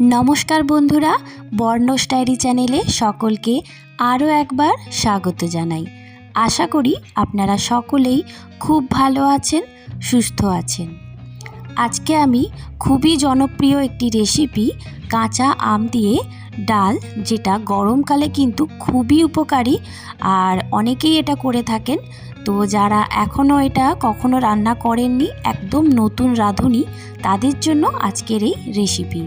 নমস্কার বন্ধুরা বর্ণ স্টাইরি চ্যানেলে সকলকে আরও একবার স্বাগত জানাই। আশা করি আপনারা সকলেই খুব ভালো আছেন, সুস্থ আছেন। আজকে আমি খুবই জনপ্রিয় একটি রেসিপি কাঁচা আম দিয়ে ডাল, যেটা গরমকালে কিন্তু খুবই উপকারী আর অনেকেই এটা করে থাকেন। তো যারা এখনও এটা কখনো রান্না করেননি, একদম নতুন রাঁধুনি, তাদের জন্য আজকের এই রেসিপি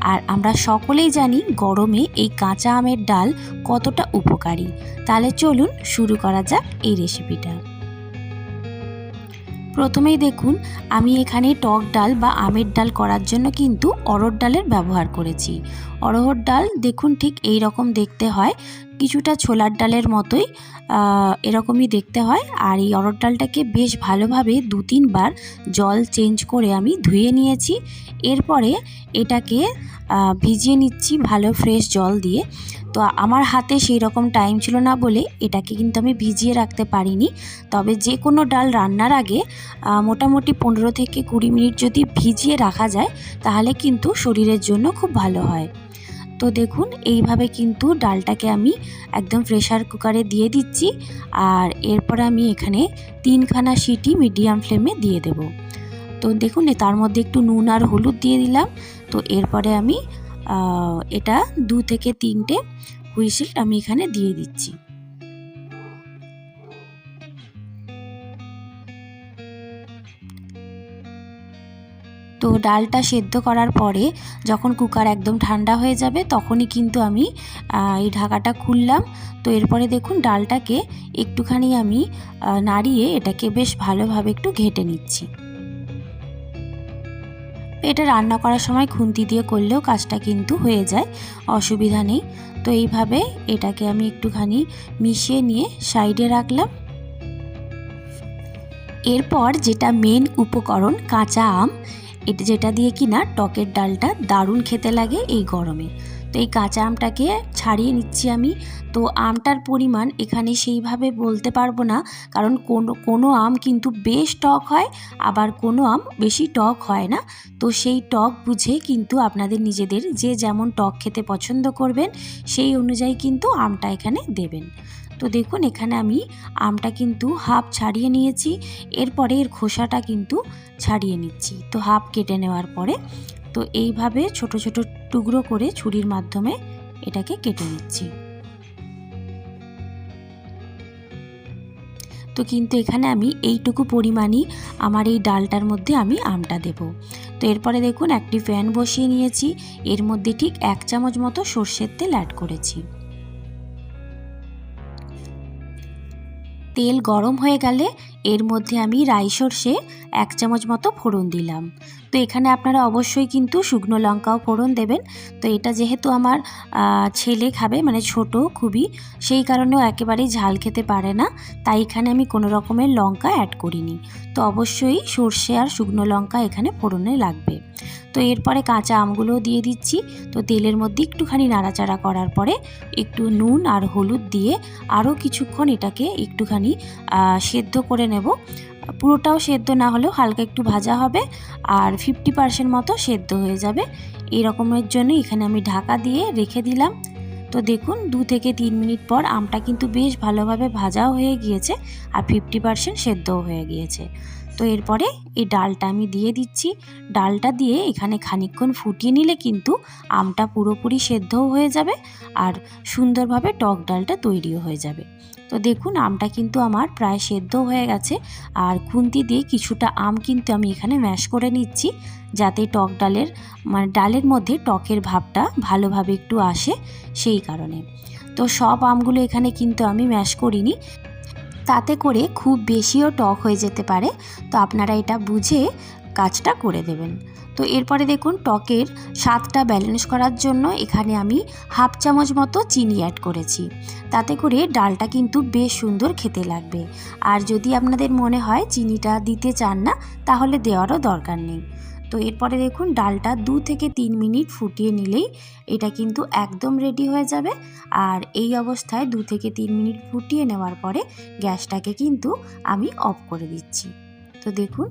আর আমরা সকলেই জানি গরমে এই কাঁচা আমের ডাল কতটা উপকারী। তাহলে চলুন শুরু করা যাক এই রেসিপিটা প্রথমেই দেখুন, আমি এখানে টক ডাল বা আমের ডাল করার জন্য কিন্তু অরহর ডালের ব্যবহার করেছি। অরহর ডাল দেখুন ঠিক এই রকম দেখতে হয়। কিছুটা ছোলার ডালের মতোই এরকমই দেখতে হয়। আর এই অরহর ডালটাকে বেশ ভালোভাবে দু তিনবার জল চেঞ্জ করে আমি ধুয়ে নিয়েছি। এরপরে এটাকে ভিজিয়ে নিচ্ছি ভালো ফ্রেশ জল দিয়ে। তো আমার হাতে সেই রকম টাইম ছিল না বলে এটাকে কিন্তু আমি ভিজিয়ে রাখতে পারিনি। তবে যে কোনো ডাল রান্নার আগে মোটামুটি পনেরো থেকে কুড়ি মিনিট যদি ভিজিয়ে রাখা যায়, তাহলে কিন্তু শরীরের জন্য খুব ভালো হয়। তো দেখুন, এইভাবে কিন্তু ডালটাকে আমি একদম প্রেশার কুকারে দিয়ে দিচ্ছি। আর এরপর আমি এখানে তিনখানা সিটি মিডিয়াম ফ্লেমে দিয়ে দেব। তো দেখুন তার মধ্যে একটু নুন আর হলুদ দিয়ে দিলাম। তো এরপরে আমি এটা দু থেকে তিনটে হুইসেল আমি এখানে দিয়ে দিচ্ছি। তো ডালটা সেদ্ধ করার পরে যখন কুকার একদম ঠান্ডা হয়ে যাবে, তখনই কিন্তু আমি এই ঢাকাটা খুললাম। তো এরপরে দেখুন ডালটাকে একটুখানি আমি নাড়িয়ে এটাকে বেশ ভালোভাবে একটু ঘেটে নিচ্ছি। এটা রান্না করার সময় খুন্তি দিয়ে করলেও কাজটা কিন্তু হয়ে যায়, অসুবিধা নেই। তো এইভাবে এটাকে আমি একটুখানি মিশিয়ে নিয়ে সাইডে রাখলাম। এরপর যেটা মেন উপকরণ, কাঁচা আম এটা যেটা দিয়ে কি না টকের ডালটা দারুণ খেতে লাগে এই গরমে। তো এই কাঁচা আমটাকে ছাড়িয়ে নিচ্ছি আমি। তো আমটার পরিমাণ এখানে সেইভাবে বলতে পারব না, কারণ কোনো কোনো আম কিন্তু বেশ টক হয়, আবার কোনো আম বেশি টক হয় না। তো সেই টক বুঝে কিন্তু আপনাদের নিজেদের যে যেমন টক খেতে পছন্দ করবেন, সেই অনুযায়ী কিন্তু আমটা এখানে দেবেন। তো দেখুন, এখানে আমি আমটা কিন্তু হাফ ছাড়িয়ে নিয়েছি। এরপরে এর খোসাটা কিন্তু ছাড়িয়ে নিচ্ছি। তো হাফ কেটে নেওয়ার পরে তো এইভাবে ছোট ছোট টুকরো করে ছুরির মাধ্যমে এটাকে কেটে নিচ্ছি। তো কিন্তু এখানে আমি এইটুকু পরিমাণই আমার এই ডালটার মধ্যে আমি আমটা দেব। তো এরপরে দেখুন, একটি ফ্যান বসিয়ে নিয়েছি। এর মধ্যে ঠিক এক চামচ মতো সর্ষের তেল অ্যাড করেছি। তেল গরম হয়ে গেলে এর মধ্যে আমি রাই সর্ষে এক চামচ মতো ফোড়ন দিলাম। তো এখানে আপনারা অবশ্যই কিন্তু শুকনো লঙ্কাও ফোড়ন দেবেন। তো এটা যেহেতু আমার ছেলে খাবে মানে ছোট খুবই, সেই কারণেও একেবারেই ঝাল খেতে পারে না। তাই এখানে আমি কোনো রকমের লঙ্কা অ্যাড করিনি। তো অবশ্যই সর্ষে আর শুকনো লঙ্কা এখানে ফোড়নে লাগবে। তো এরপরে কাঁচা আমগুলোও দিয়ে দিচ্ছি। তো তেলের মধ্যে একটুখানি নাড়াচাড়া করার পরে একটু নুন আর হলুদ দিয়ে আরও কিছুক্ষণ এটাকে একটুখানি সেদ্ধ করে নেব। পুরোটাও সেদ্ধ না হলেও হালকা একটু ভাজা হবে আর ফিফটি পার্সেন্ট মতো সেদ্ধ হয়ে যাবে। এরকমের রকমের জন্য এখানে আমি ঢাকা দিয়ে রেখে দিলাম। তো দেখুন, দু থেকে তিন মিনিট পর আমটা কিন্তু বেশ ভালোভাবে ভাজাও হয়ে গিয়েছে আর ফিফটি পার্সেন্ট সেদ্ধও হয়ে গিয়েছে। তো এরপরে এই ডালটা আমি দিয়ে দিচ্ছি। ডালটা দিয়ে এখানে খানিকক্ষণ ফুটিয়ে নিলে কিন্তু আমটা পুরোপুরি সেদ্ধও হয়ে যাবে আর সুন্দরভাবে টক ডালটা তৈরিও হয়ে যাবে। তো দেখুন, আমটা কিন্তু আমার প্রায় সেদ্ধ হয়ে গেছে আর খুন্তি দিয়ে কিছুটা আম কিন্তু আমি এখানে ম্যাশ করে নিচ্ছি যাতে টক ডালের মানে ডালের মধ্যে টকের ভাবটা ভালোভাবে একটু আসে সেই কারণে। তো সব আমগুলো এখানে কিন্তু আমি ম্যাশ করিনি। তাতে করে খুব বেশিও টক হয়ে যেতে পারে। তো আপনারা এটা বুঝে কাজটা করে দেবেন। তো এরপরে দেখুন, টকের স্বাদটা ব্যালেন্স করার জন্য এখানে আমি হাফ চামচ মতো চিনি অ্যাড করেছি। তাতে করে ডালটা কিন্তু বেশ সুন্দর খেতে লাগবে। আর যদি আপনাদের মনে হয় চিনিটা দিতে চান না, তাহলে দেওয়ারও দরকার নেই। তো এরপরে দেখুন, ডালটা দু থেকে তিন মিনিট ফুটিয়ে নিলেই এটা কিন্তু একদম রেডি হয়ে যাবে। আর এই অবস্থায় দু থেকে তিন মিনিট ফুটিয়ে নেওয়ার পরে গ্যাসটাকে কিন্তু আমি অফ করে দিচ্ছি। তো দেখুন,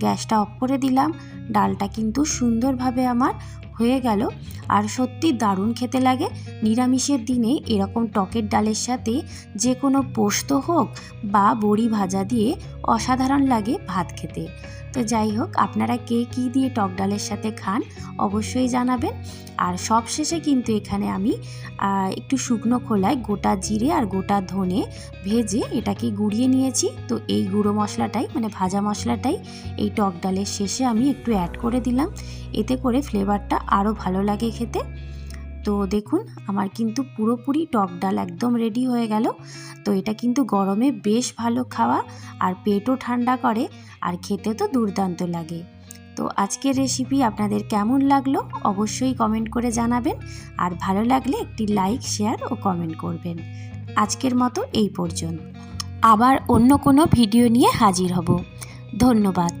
গ্যাসটা অফ করে দিলাম। ডালটা কিন্তু সুন্দরভাবে আমার হয়ে গেল। আর সত্যি দারুণ খেতে লাগে। নিরামিষের দিনে এরকম টকের ডালের সাথে যে কোনো পোস্ত হোক বা বড়ি ভাজা দিয়ে অসাধারণ লাগে ভাত খেতে। তো যাই হোক, আপনারা কে কী দিয়ে টক ডালের সাথে খান অবশ্যই জানাবেন। আর সবশেষে কিন্তু এখানে আমি একটু শুকনো খোলায় গোটা জিরে আর গোটা ধনে ভেজে এটাকে গুঁড়িয়ে নিয়েছি। তো এই গুঁড়ো মশলাটাই মানে ভাজা মশলাটাই এই টক ডালের শেষে আমি একটু অ্যাড করে দিলাম। এতে করে ফ্লেভারটা আরও ভালো লাগে খেতে। তো দেখুন, আমার কিন্তু পুরোপুরি টক ডাল একদম রেডি হয়ে গেল। তো এটা কিন্তু গরমে বেশ ভালো খাওয়া আর পেটও ঠান্ডা করে আর খেতে তো দুর্দান্ত লাগে। তো আজকের রেসিপি আপনাদের কেমন লাগল অবশ্যই কমেন্ট করে জানাবেন আর ভালো লাগলে একটি লাইক শেয়ার ও কমেন্ট করবেন। আজকের মতো এই পর্যন্ত। আবার অন্য কোনো ভিডিও নিয়ে হাজির হব। ধন্যবাদ।